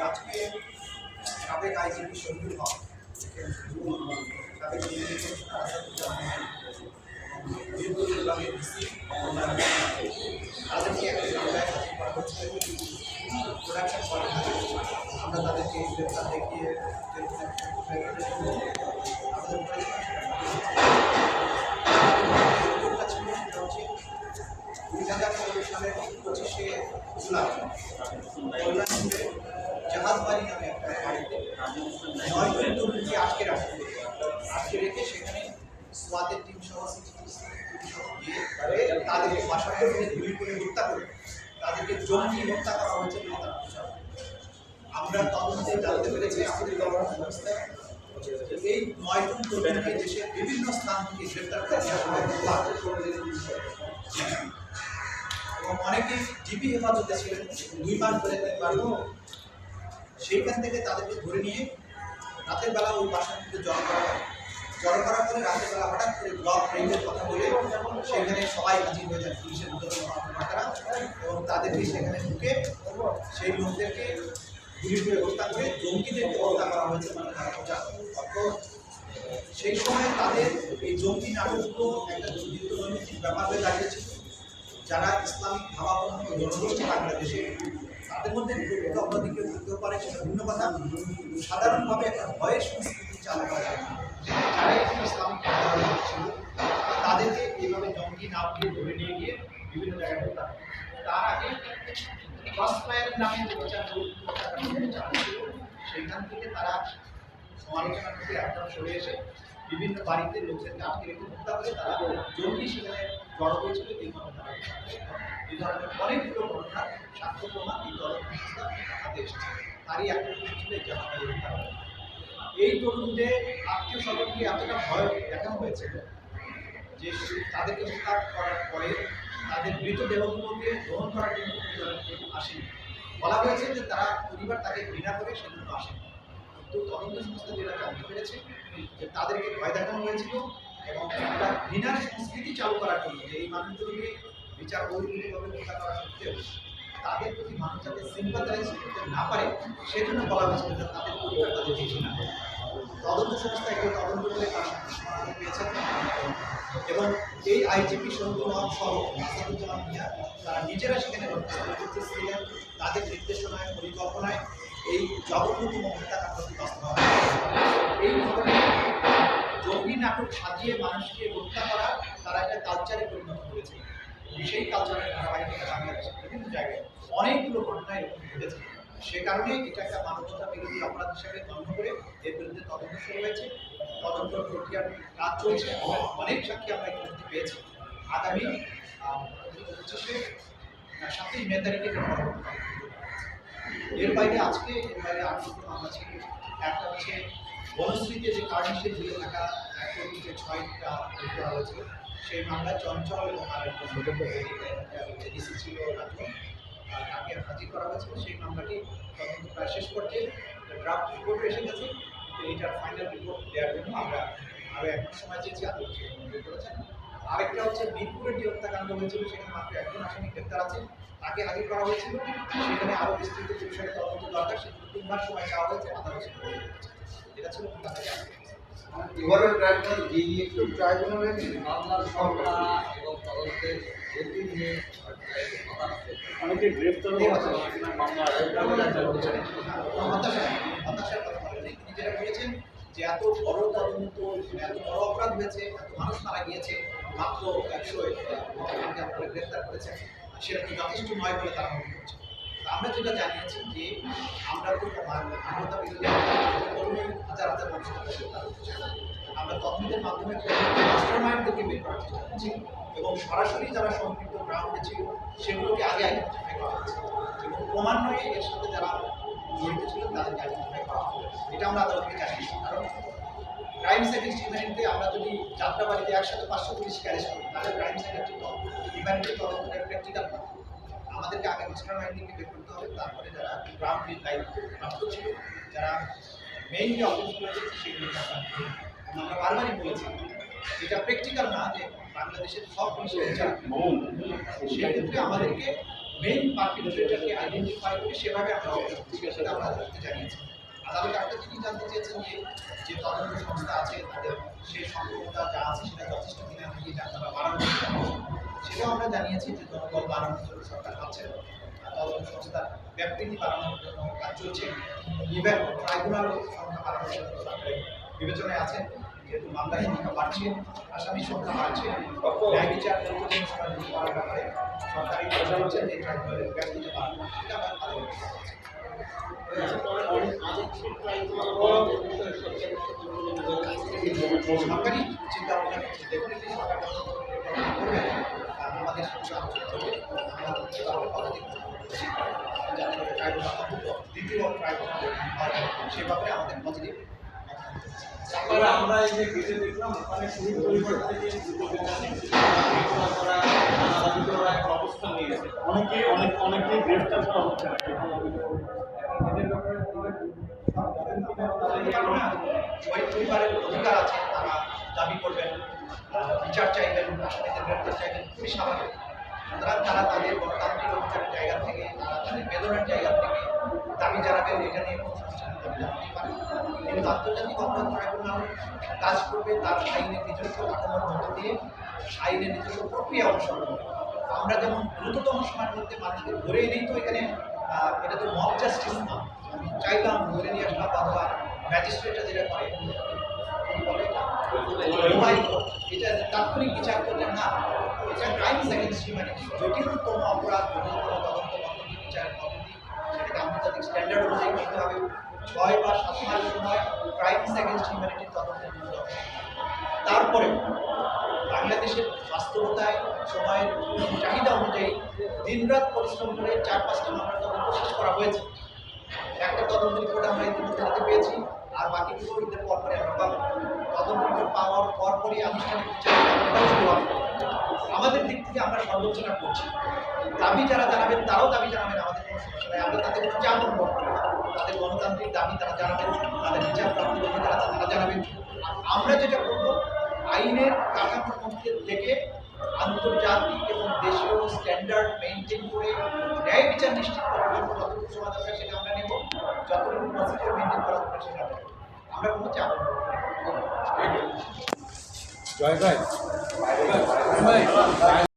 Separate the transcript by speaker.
Speaker 1: আজকে সাবেক আইজিপি শহীদুল হক সাবেক তাদেরকে আমরা তাদেরকে গ্রেপ্তার দেখিয়ে সোয়াদের টিম সহ তাদেরকে বাসা করে গুলি করে হত্যা করে তাদেরকে জঙ্গি হত্যা করা হয়েছে আমরা তদন্তে জানতে পেরেছি, আমাদের এই নয়জন তরুণকে দেশের বিভিন্ন স্থান থেকে গ্রেপ্তার করে এবং অনেকে জিপি হেফাজতে ছিলেন দুই মাস ধরে তিনবার সেইখান থেকে তাদেরকে ধরে নিয়ে রাতের বেলা ওই বাসার মধ্যে জড়ো করা হয়। জড়ো করার পরে রাতের বেলা হঠাৎ করে ব্লক রেঞ্জের কথা বলে সেখানে সবাই হাজির হয়ে যায় পুলিশের মাতারা এবং তাদেরকে সেখানে ঢুকে সেই লোকদেরকে গুলি করে হত্যা করে জঙ্গিদেরকে হত্যা করা হয়েছে মানে তারা সেই সময় তাদের এই জঙ্গি নাটকগুলো একটা নৈমিত্তিক ব্যাপার হয়ে দাঁড়িয়েছিল যারা ইসলামিক ভাবাপন্ন জনগোষ্ঠী বাংলাদেশে, তাদের মধ্যে অন্যদিকে থাকতেও পারে, সেটা ভিন্ন কথা। সাধারণভাবে একটা ভয়ের সংস্কৃতি চালু করা যায় দিয়ে ধরে নিয়ে গিয়ে বিভিন্ন জায়গায় তার আগে ক্রস ফায়ারের নামে প্রচার চালাচ্ছিল সেইখান থেকে তারা সমালোচনা থেকে একটা সরে এসে বিভিন্ন বাড়িতে লোকদেরকে আটকে রেখে হত্যা করে তারা জঙ্গি সেখানে জড়ো হয়েছিল। এই তারা এই ধরনের অনেকগুলো ঘটনার সাক্ষ্য প্রমাণ এই তদন্ত হাতে এসেছে। তারই একটা ছিল, এই এই তরুণদের আত্মীয় স্বজনকে এতটা ভয় দেখানো হয়েছিল যে তাদেরকে হত্যা করার পরে তাদের মৃতদেহগুলোকে গ্রহণ করার জন্য আসেনি। বলা হয়েছে যে তারা পরিবার তাকে ঘৃণা করে সেজন্য আসেনি। তো তদন্ত সংস্থা যেটা জানতে পেরেছে, যে তাদেরকে ভয় দেখানো হয়েছিল এবং একটা ঘৃণার সংস্কৃতি চালু করার জন্য যে এই মানুষগুলোকে বিচার বহির্ভূতভাবে হত্যা করা সত্ত্বেও তাদের প্রতি মানুষ যাতে সিম্পাথাইজ করতে না পারে, সেজন্য বলা হয়েছিল যে তাদের পরিবার তাদেরকে ঘৃণা করে তদন্ত সংস্থা এগুলো তদন্ত করে পেয়েছেন এবং এই আইজিপি শহীদুল হক সহ আসাদুজ্জামান মিয়া, তারা নিজেরা সেখানে ছিলেন তাদের নির্দেশনায়, পরিকল্পনায় এই জগন্নাথ হত্যাকাণ্ডটি বাস্তবায়ন। এই জঙ্গি নাটক সাজিয়ে মানুষকে হত্যা করা, তারা একটা কালচারে পরিণত করেছে। সেই কালচারের ধারাবাহিকতা বাংলাদেশের বিভিন্ন জায়গায় অনেকগুলো ঘটনা এরকম ঘটেছে। সে কারণে এটা একটা মানবতা বিরোধী অপরাধ হিসেবে গণ্য করে এর বিরুদ্ধে তদন্ত শুরু হয়েছে তদন্ত প্রক্রিয়ার কাজ চলছে অনেক সাক্ষী আমরা ইতিমধ্যে পেয়েছি আগামী পঁচিশে সাতই মে তারিখে। এর বাইরে আজকে এর বাইরে আরও দুটো মামলা ছিল একটা হচ্ছে বনশ্রীতে যে কার্নিশে দিয়ে থাকা এক কোটি যে ছয়টা করা হয়েছিল সেই মামলায় চঞ্চল এবং ডিসি ছিল রাজন আর তাকে হাজির করা হয়েছিল সেই মামলাটি তদন্ত প্রায় শেষ পর্যায়ে ড্রাফট রিপোর্ট এসে গেছে। এইটার ফাইনাল রিপোর্ট দেওয়ার জন্য আমরা আরও এক সময় চেয়েছি আদালত করেছেন আরেকটা হচ্ছে মিরপুরে যে হত্যাকাণ্ড হয়েছিল, সেখানে মাত্র একজন আসামি গ্রেপ্তার আছে। তাকে হাজির করা হয়েছিল। সেখানে আরও বিস্তৃত বিষয়ে তদন্ত দরকার, সেগুলো তিন সময় চাওয়া হয়েছে, আদালত এটা ছিল কলকাতা
Speaker 2: ট্রাইব্যুনাল একটু ট্রাইব্যুনালের মামলার সংখ্যা এবং তদন্তের গতি নিয়ে
Speaker 3: অনেকে গ্রেফতার হয়েছে। মামলা
Speaker 1: হতাশা হতাশার কথা বলেন নাই। তিনি যেটা বলেছেন যে এত বড় তদন্ত এত বড় অপরাধ হয়েছে এত মানুষ মারা গিয়েছে মাত্র একশো আপনারা গ্রেফতার করেছেন। সেটা কি যথেষ্ট নয় বলে তারা মনে করছে আমরা যেটা জানিয়েছি যে আমরা মানবতা আমরা তদন্তের মাধ্যমে মাস্টার মাইন্ডদেরকে বের করার চেষ্টা করছি এবং সরাসরি যারা সম্পৃক্ত গ্রাউন্ডে ছিল, সেগুলোকে আগে আইডেন্টিফাই করা হয়েছে। এবং ক্রমান্বয়ে এর সাথে যারা জড়িত ছিল, তাদেরকে আইডেন্টিফাই করা হবে। এটা আমরা আদালতকে জানিয়েছি কারণ ক্রাইম সেকেন্ড হিউম্যানিটি আমরা যদি যাত্রাবাড়িতে একসাথে পাঁচশো পুলিশকে অ্যারেস্ট করি, তাহলে ক্রাইম সেকেন্ডটি হিউম্যানিটি তদন্তের প্র্যাকটিক্যাল না আমাদেরকে আগে মাস্টার মাইন্ডিংকে বের করতে হবে, তারপরে যারা গ্রাউন্ড দায়িত্ব ছিল, যারা মেইন যে অফিসগুলো আছে সেগুলোকে আমরা বারবারই বলেছি এটা প্র্যাকটিক্যাল না, যে বাংলাদেশের সব পুলিশের বিচার সেই ক্ষেত্রে আমাদেরকে মেইন পার্টিকুলেটারকে আইডেন্টিফাই করে সেভাবে আমরা সেটা আমরা আদালতকে জানিয়েছি। আদালত একটা জিনিস জানতে চেয়েছেন যে যে তদন্ত সংস্থা আছে, তাদের সেই সম্পর্কটা যা আছে সেটা যথেষ্ট কিনা নাকি এটা আপনারা বাড়ানো সেটাও আমরা জানিয়েছি যে জনবল বাড়ানোর জন্য সরকার পাচ্ছে তদন্ত সংস্থার ব্যাপৃতি বাড়ানোর জন্য কাজ চলছে। ইভেন ট্রাইব্যুনাল সংখ্যা বাড়ানোর জন্য সরকারের বিবেচনায় আছে। যেহেতু মামলার সংখ্যা বাড়ছে, আসামির সংখ্যা বাড়ছে, ন্যায় বিচার সময় ব্যাপারে সরকারি চেষ্টা হচ্ছে যে ট্রাইব্যুনালের ব্যাপৃতি বাড়ানো সেটা আদালত সরকারি চিন্তা ভাবনা করছে ডেফিনেটলি সরকার আমাদের দ্বিতীয় সে ব্যাপারে আমাদের পজিটিভ
Speaker 3: তারপরে আমরা এই যে গেটে দেখলাম ওখানে শুরু পরিবর্তে যে দাবি করা একটা অনেকে অনেক অনেকেই গ্রেফতার করা হচ্ছে। এদের ব্যাপারে
Speaker 1: পরিবারের অধিকার আছে তারা দাবি করবেন। বিচার চাইবেন আসামিদের গ্রেপ্তার চাইবেন, খুবই স্বাভাবিক। সুতরাং তারা তাদের গণতান্ত্রিক অধিকারের জায়গা থেকে, তাদের বেদনার জায়গা থেকে দাবি জানাবেন, এটা নিয়ে কোনো সমস্যা কিন্তু আন্তর্জাতিক অপরাধ ট্রাইব্যুনাল কাজ করবে তার আইনের নিজস্ব কাঠামোর মধ্য দিয়ে আইনের নিজস্ব প্রক্রিয়া অনুসরণ করবে। আমরা যেমন দ্রুততম সময়ের মধ্যে মানুষকে ধরে এনেই তো এখানে এটা তো মব জাস্টিস না। চাইলাম ধরে নিয়ে আসলাম অথবা ম্যাজিস্ট্রেটরা যেটা করে এটা? তাৎক্ষণিক বিচার করলেন না এটা ক্রাইমস এগেন্স্ট হিউম্যানিটি জটিলতম অপরাধ তদন্ত পদ্ধতি বিচারের পদ্ধতি স্ট্যান্ডার্ড অনুযায়ী করতে হবে ছয় বা সাত মাস সময় ক্রাইমস এগেন্স্ট হিউম্যানিটির জন্য যথেষ্ট। তারপরে বাংলাদেশের বাস্তবতায়, সময়ের চাহিদা অনুযায়ী দিনরাত পরিশ্রম করে চার পাঁচটা মামলার তদন্ত শেষ করা হয়েছে একটা তদন্ত রিপোর্ট আমরা ইতিমধ্যে হাতে পেয়েছি, আর বাকিগুলো ঈদের পর পরে আমরা পাবো তদন্ত পাওয়ার পর পরই আনুষ্ঠানিক। আমাদের দিক থেকে আমরা সমালোচনা করছি। দাবি যারা জানাবেন তারাও দাবি জানাবেন, আমাদের কোনো সমস্যা নেই। আমরা তাদের কোনো করি তাদের গণতান্ত্রিক দাবি তারা জানাবেন তাদের বিচার অধিকার আছে তারা জানাবেন আমরা যেটা করব, আইনের কাঠামোর মধ্যে থেকে আন্তর্জাতিক এবং দেশীয় স্ট্যান্ডার্ড মেনটেন করে ন্যায় বিচার নিশ্চিত করার জন্য যতটুকু সময় দরকার সেটা আমরা নেব। যতটুকু প্রসিডিওর মেনটেন করা দরকার সেটা আমরা কোনো চাপ।
Speaker 2: জয় ভাই